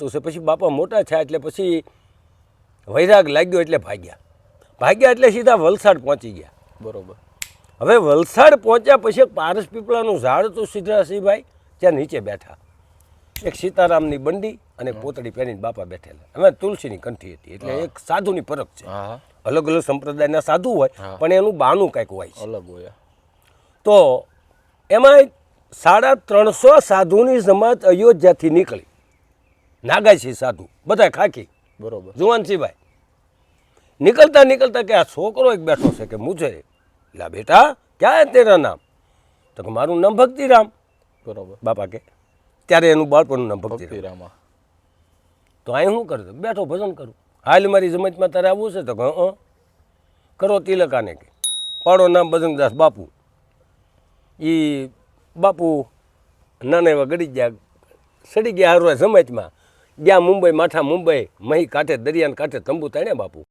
તો છે પછી બાપા મોટા થયા એટલે પછી વૈરાગ લાગ્યો એટલે ભાગ્યા. ભાગ્યા એટલે સીધા વલસાડ પહોંચી ગયા. બરોબર. હવે વલસાડ પહોંચ્યા પછી એક પારસ પીપળાનું ઝાડ હતું સિદ્ધરાસિંહભાઈ ત્યાં નીચે બેઠા. એક સીતારામની બંડી અને પોતળી પહેરીને બાપા બેઠેલા. અમે તુલસીની કંઠી હતી એટલે એક સાધુની પરખ છે. અલગ અલગ સંપ્રદાયના સાધુ હોય પણ એનું બાનું કંઈક હોય અલગ હોય તો એમાં સાડા ત્રણસો સાધુની જમાત અયોધ્યાથી નીકળી. નાગાજી સાધુ બધા ખાખી. બરોબર. જુવાનસિંહભાઈ નીકળતા નીકળતા કે આ છોકરો એક બેઠો છે કે મુજે લા બેટા ક્યાં હે તેરા નામ? તો કે મારું નામ ભક્તિરામ. બરોબર. બાપા કે ત્યારે એનું બાળપણનું નામ ભક્તિરામ. તો અહીં શું કરતો બેઠો ભજન કરું. હાલ મારી જમતમાં તારે આવવું છે તો કે હં કરો તિલકાને કે પાડો નામ બજરંગદાસ બાપુ. એ બાપુ નાના એવા ગડી ગયા સડી ગયા હારવા જમાતમાં. ગયા મુંબઈ માથા મુંબઈ મહી કાંઠે દરિયાને કાંઠે તંબુ તાણ્યા બાપુ.